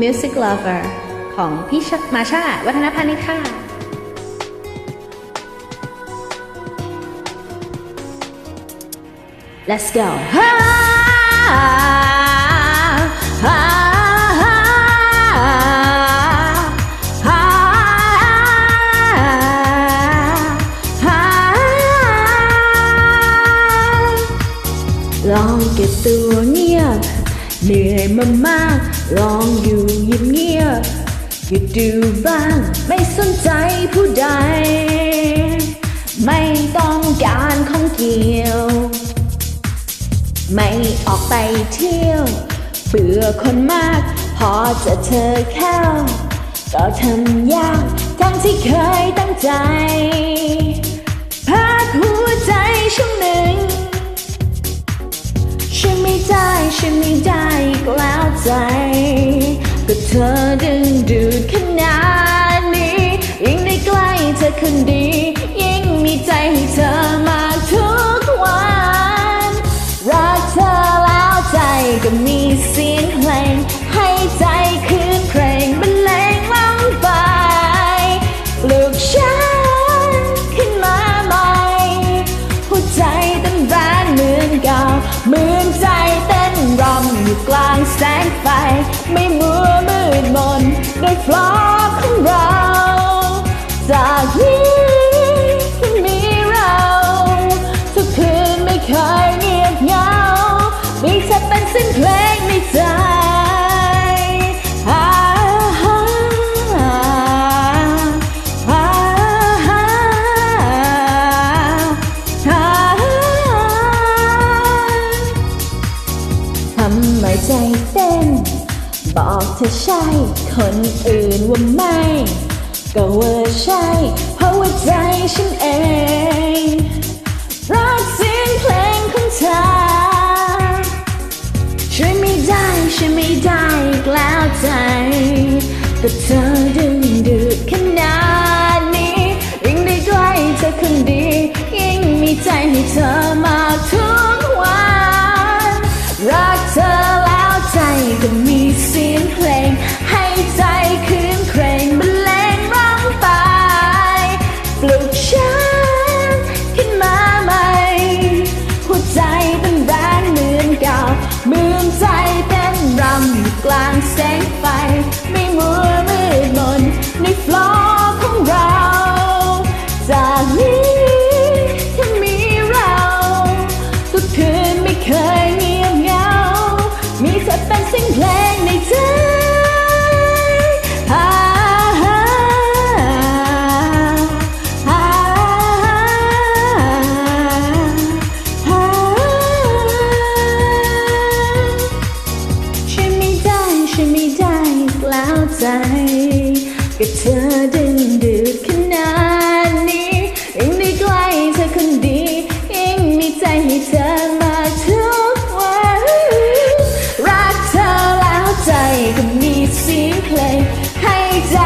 Music Lover ของพี่มาชาวัฒนพันธ์ค่ะ Let's go ฮ่าฮ่าฮ่าฮ่าฮ่าลองเก็บตัวเงียบ เหนื่อยมามากลองอยู่เงียบเงียบหยุดดูบ้างไม่สนใจผู้ใด ไม่ต้องการของเกี่ยว ไม่ออกไปเที่ยว เบื่อคนมาก พอจะเธอเข้าก็ทำยากทั้งที่เคยตั้งใจพักหัว ฉันไม่ได้ก็แล้วใจ ก็เธอดึงดูดขนาดนี้ ยิ่งได้ใกล้เธอคนดี ยิ่งมีใจให้เธอมากทุกวัน รักเธอแล้วใจก็มีเสียงเพลง ให้ใจคืนเพลงบรรเลงล่องไปปลุกฉันขึ้นมาใหม่หัวใจเต้นแรงเหมือนเก่าเหมือนใจเต้น องอยู่กลางแสงไฟ ไม่มัวมืดมนด้วยฟลอของเรา จากนี้ที่มีเรา ทุกคืนไม่เคยเงียบเหงามีเธอเป็นสิ้นเพลง บอกเธอใช่ คนอื่นว่าไม่ ก็ว่าใช่ เพราะว่าใจฉันเองรักเสียงเพลงของเธอช่วยไม่ได้ช่วยไม่ได้อีกแล้วใจ แต่เธอดึงดูดขนาดนี้ยิ่งได้ใกล้เธอคนดี ยิ่งมีใจให้เธอมากทุก กับเธอดึงดืดขนาดนี้ยังได้ใกล้เธอคนดียังมีใจให้เธอมาทุกวัน รักเธอแล้วใจก็มีเสียงเพลงให้ใจ